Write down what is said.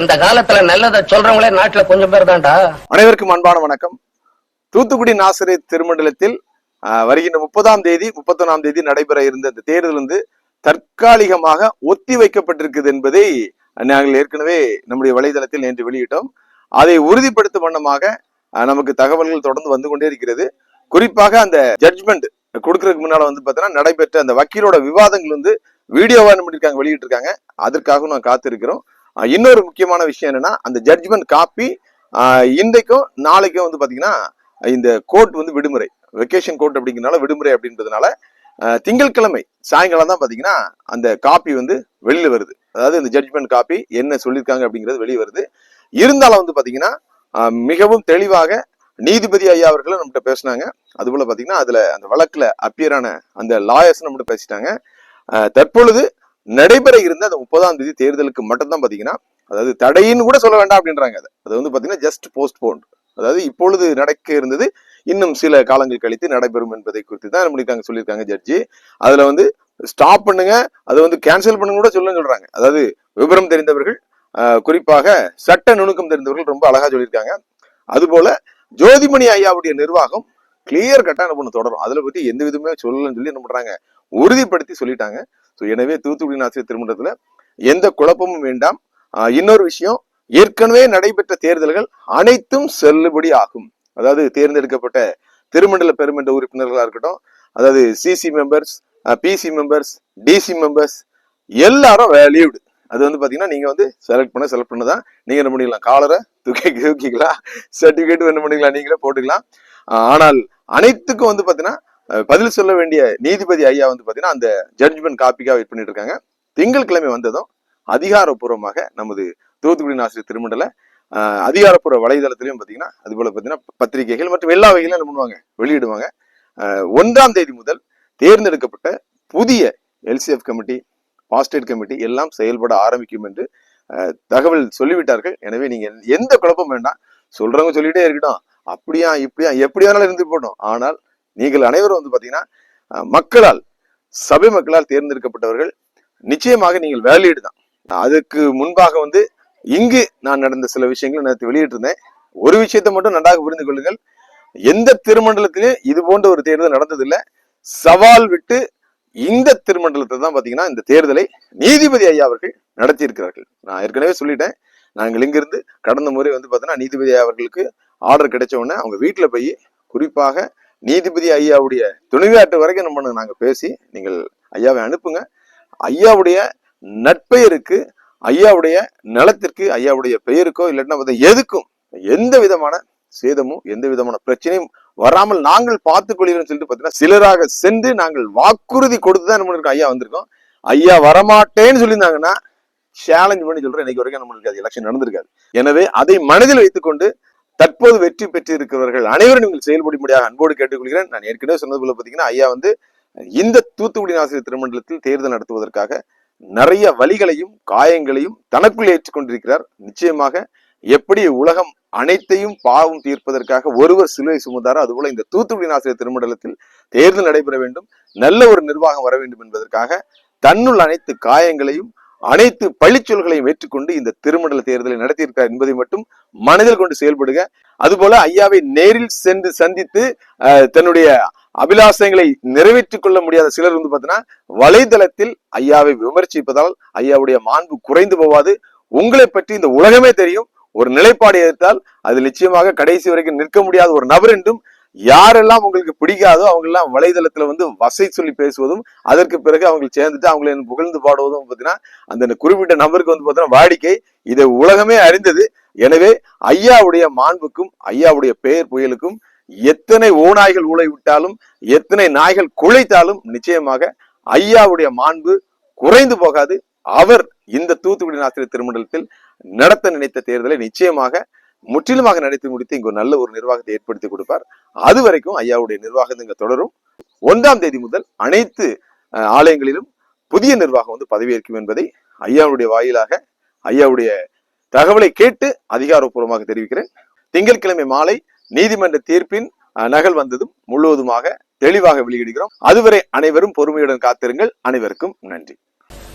இந்த காலத்துல நல்லதை சொல்றவங்களே நாட்டுல கொஞ்சம் பேர் தான்டா. அனைவருக்கும் அன்பான வணக்கம். தூத்துக்குடி நாசரி திருமண்டலத்தில் வருகின்ற முப்பதாம் தேதி முப்பத்தொன்னாம் தேதி நடைபெற இருந்த இந்த தேர்தல் வந்து தற்காலிகமாக ஒத்தி வைக்கப்பட்டிருக்குது என்பதை நாங்கள் ஏற்கனவே நம்முடைய வலைதளத்தில் நேற்று வெளியிட்டோம். அதை உறுதிப்படுத்தும் வண்ணமாக நமக்கு தகவல்கள் தொடர்ந்து வந்து கொண்டே இருக்கிறது. குறிப்பாக அந்த ஜட்ஜ்மெண்ட் கொடுக்கறதுக்கு முன்னால வந்து பார்த்தீங்கன்னா நடைபெற்ற அந்த வக்கீலோட விவாதங்கள் வந்து வீடியோவா என்ன பண்ணிருக்காங்க வெளியிட்டிருக்காங்க. அதற்காகவும் நான் காத்திருக்கிறோம். இன்னொரு முக்கியமான விஷயம் என்னன்னா அந்த ஜட்ஜ்மெண்ட் காப்பி இன்றைக்கும் நாளைக்கும் வந்து பார்த்தீங்கன்னா இந்த கோர்ட் வந்து விடுமுறை. வெக்கேஷன் கோர்ட் அப்படிங்கிறனால விடுமுறை அப்படின்றதுனால திங்கட்கிழமை சாயங்காலம் தான் பார்த்தீங்கன்னா அந்த காப்பி வந்து வெளியில் வருது. அதாவது இந்த ஜட்ஜ்மெண்ட் காப்பி என்ன சொல்லியிருக்காங்க அப்படிங்கிறது வெளியே வருது. இருந்தாலும் வந்து பார்த்தீங்கன்னா மிகவும் தெளிவாக நீதிபதி ஐயா அவர்களும் நம்மகிட்ட பேசினாங்க. அதுபோல் பார்த்தீங்கன்னா அதில் அந்த வழக்கில் அப்பியரான அந்த லாயர்ஸ் நம்மகிட்ட பேசிட்டாங்க. தற்பொழுது நடைபெற இருந்த அந்த முப்பதாம் தேதி தேர்தலுக்கு மட்டும்தான் பாத்தீங்கன்னா அதாவது தடைன்னு கூட சொல்ல வேண்டாம் அப்படின்றாங்க. அது அது வந்து பாத்தீங்கன்னா ஜஸ்ட் போஸ்ட்போன் அதாவது இப்பொழுது நடக்க இருந்தது இன்னும் சில காலங்கள் கழித்து நடைபெறும் என்பதை குறித்து தான் நம்மளுக்கு சொல்லியிருக்காங்க ஜட்ஜி அதுல வந்து ஸ்டாப் பண்ணுங்க அதை வந்து கேன்சல் பண்ணுங்க கூட சொல்ல சொல்றாங்க. அதாவது விவரம் தெரிந்தவர்கள் குறிப்பாக சட்ட நுணுக்கம் தெரிந்தவர்கள் ரொம்ப அழகா சொல்லியிருக்காங்க. அதுபோல ஜோதிமணி ஐயாவுடைய நிர்வாகம் கிளியர் கட்டா என்ன பண்ண தொடரும். அதுல பத்தி எந்த விதமே சொல்லலன்னு சொல்லி என்ன பண்றாங்க உறுதிப்படுத்தி சொல்லிட்டாங்க. ஸோ எனவே தூத்துக்குடி நாசிரியர் திருமணத்தில் எந்த குழப்பமும் வேண்டாம். இன்னொரு விஷயம் ஏற்கனவே நடைபெற்ற தேர்தல்கள் அனைத்தும் செல்லுபடி ஆகும். அதாவது தேர்ந்தெடுக்கப்பட்ட திருமண்டல பெருமன்ற உறுப்பினர்களாக இருக்கட்டும் அதாவது CC members PC members DC members எல்லாரும் வேல்யூடு அது வந்து பார்த்தீங்கன்னா நீங்கள் வந்து செலக்ட் பண்ண செலக்ட் பண்ண தான் நீங்கள் என்ன பண்ணிக்கலாம் காலரை தூக்கி தூக்கிக்கலாம். சர்டிஃபிகேட்டும் என்ன பண்ணிக்கலாம் நீங்களே போட்டுக்கலாம். ஆனால் அனைத்துக்கும் வந்து பார்த்தீங்கன்னா பதில் சொல்ல வேண்டிய நீதிபதி ஐயா வந்து பார்த்தீங்கன்னா அந்த ஜட்ஜ்மெண்ட் காப்பிக்காக வெயிட் பண்ணிட்டு இருக்காங்க. திங்கட்கிழமை வந்ததும் அதிகாரப்பூர்வமாக நமது தூத்துக்குடி ஆசிரியர் திருமண்டல அதிகாரப்பூர்வ வலைதளத்திலையும் பார்த்தீங்கன்னா அது போல பாத்தீங்கன்னா பத்திரிகைகள் மற்றும் எல்லா வகையிலும் என்ன பண்ணுவாங்க? வெளியிடுவாங்க. ஒன்றாம் தேதி முதல் தேர்ந்தெடுக்கப்பட்ட புதிய எல்சிஎஃப் கமிட்டி பாஸ்டேட் கமிட்டி எல்லாம் செயல்பட ஆரம்பிக்கும் என்று தகவல் சொல்லிவிட்டார்கள். எனவே நீங்க எந்த குழப்பம் வேண்டாம். சொல்றவங்க சொல்லிட்டே இருக்கட்டும். அப்படியா இப்படியா எப்படி வேணாலும் இருந்து போட்டோம் ஆனால் நீங்கள் அனைவரும் வந்து பாத்தீங்கன்னா மக்களால் சபை மக்களால் தேர்ந்தெடுக்கப்பட்டவர்கள் நிச்சயமாக நீங்கள் வேலையீடு தான். அதுக்கு முன்பாக வந்து இங்கு நான் நடந்த சில விஷயங்களை நேற்று வெளியிட்டிருந்தேன். ஒரு விஷயத்தை மட்டும் நன்றாக புரிந்து கொள்ளுங்கள். எந்த திருமண்டலத்திலையும் இது போன்ற ஒரு தேர்தல் நடந்ததில்லை. சவால் விட்டு இந்த திருமண்டலத்தை தான் பாத்தீங்கன்னா இந்த தேர்தலை நீதிபதி ஐயா அவர்கள் நடத்தி இருக்கிறார்கள் நான் ஏற்கனவே சொல்லிட்டேன். நாங்கள் இங்கிருந்து கடந்த முறை வந்து பார்த்தோன்னா நீதிபதி ஐயா அவர்களுக்கு ஆர்டர் கிடைச்ச உடனே அவங்க வீட்டில் போய் குறிப்பாக நீதிபதி ஐயாவுடைய துணிவாட்டு வரைக்கும் நம்ம நாங்க பேசி நீங்கள் ஐயாவை அனுப்புங்க. ஐயாவுடைய நட்பெயருக்கு ஐயாவுடைய நலத்திற்கு ஐயாவுடைய பெயருக்கோ இல்லைன்னா எதுக்கும் எந்த விதமான சேதமும் எந்த விதமான பிரச்சனையும் வராமல் நாங்கள் பார்த்துக் கொள்கிறோம் சொல்லிட்டு பார்த்தீங்கன்னா சிலராக சென்று நாங்கள் வாக்குறுதி கொடுத்து தான் நம்மளுக்கு ஐயா வந்திருக்கோம். ஐயா வரமாட்டேன்னு சொல்லியிருந்தாங்கன்னா சேலஞ்ச் பண்ணி சொல்றேன். இன்னைக்கு வரைக்கும் நம்மளுக்கு அது எலெக்ஷன் நடந்திருக்காது. எனவே அதை மனதில் வைத்துக்கொண்டு தற்போது வெற்றி பெற்றிருக்கிறவர்கள் அனைவரும் நீங்கள் செயல்படும்படியாக அன்போடு கேட்டுக்கொள்கிறேன். நான் ஏற்கனவே சொன்னது போல பார்த்தீங்கன்னா ஐயா வந்து இந்த தூத்துக்குடி ஆசிரியர் திருமண்டலத்தில் தேர்தல் நடத்துவதற்காக நிறைய வழிகளையும் காயங்களையும் தனக்குள் ஏற்றுக்கொண்டிருக்கிறார். நிச்சயமாக எப்படி உலகம் அனைத்தையும் பாவம் தீர்ப்பதற்காக ஒருவர் சிலுவை சுமந்தாரோ அதுபோல இந்த தூத்துக்குடி ஆசிரியர் திருமண்டலத்தில் தேர்தல் நடைபெற வேண்டும். நல்ல ஒரு நிர்வாகம் வர வேண்டும் என்பதற்காக தன்னுள் அனைத்து காயங்களையும் அனைத்து பழிச்சொல்களையும் ஏற்றுக்கொண்டு இந்த திருமண்டல தேர்தலை நடத்தியிருக்கார் என்பதை மட்டும் மனதில் கொண்டு செயல்படுக. அதுபோல ஐயாவை நேரில் சென்று சந்தித்து தன்னுடைய அபிலாசங்களை நிறைவேற்றிக் கொள்ள முடியாத சிலர் வந்து பார்த்தீங்கன்னா வலைதளத்தில் ஐயாவை விமர்சிப்பதால் ஐயாவுடைய மாண்பு குறைந்து போவாது உங்களை பற்றி இந்த உலகமே தெரியும். ஒரு நிலைப்பாடு எடுத்தால் அது நிச்சயமாக கடைசி வரைக்கும் நிற்க முடியாத ஒரு நபர் என்றும் யாரெல்லாம் உங்களுக்கு பிடிக்காதோ அவங்கெல்லாம் வலைதளத்துல வந்து வசை சொல்லி பேசுவதும் அதற்கு பிறகு அவங்க சேர்ந்துட்டு அவங்களை புகழ்ந்து பாடுவதும் பார்த்தீங்கன்னா அந்த குறிப்பிட்ட நபருக்கு வந்து பார்த்தீங்கன்னா வாடிக்கை இதை உலகமே அறிந்தது. எனவே ஐயாவுடைய மாண்புக்கும் ஐயாவுடைய பெயர் புயலுக்கும் எத்தனை ஓநாய்கள் ஊழை விட்டாலும் எத்தனை நாய்கள் குழைத்தாலும் நிச்சயமாக ஐயாவுடைய மாண்பு குறைந்து போகாது. அவர் இந்த தூத்துக்குடி ஆசிரியர் திருமண்டலத்தில் நடத்த நினைத்த தேர்தலை நிச்சயமாக முற்றிலுமாக நடத்தி முடித்து இங்கு நல்ல ஒரு நிர்வாகத்தை ஏற்படுத்தி கொடுப்பார். அது வரைக்கும் ஐயாவுடைய நிர்வாகம் இங்க தொடரும். ஒன்றாம் தேதி முதல் அனைத்து ஆலயங்களிலும் புதிய நிர்வாகம் வந்து பதவியேற்கும் என்பதை ஐயாவுடைய வாயிலாக ஐயாவுடைய தகவலை கேட்டு அதிகாரப்பூர்வமாக தெரிவிக்கிறேன். திங்கட்கிழமை மாலை நீதிமன்ற தீர்ப்பின் நகல் வந்ததும் முழுவதுமாக தெளிவாக வெளியிடுகிறோம். அதுவரை அனைவரும் பொறுமையுடன் காத்திருங்கள். அனைவருக்கும் நன்றி.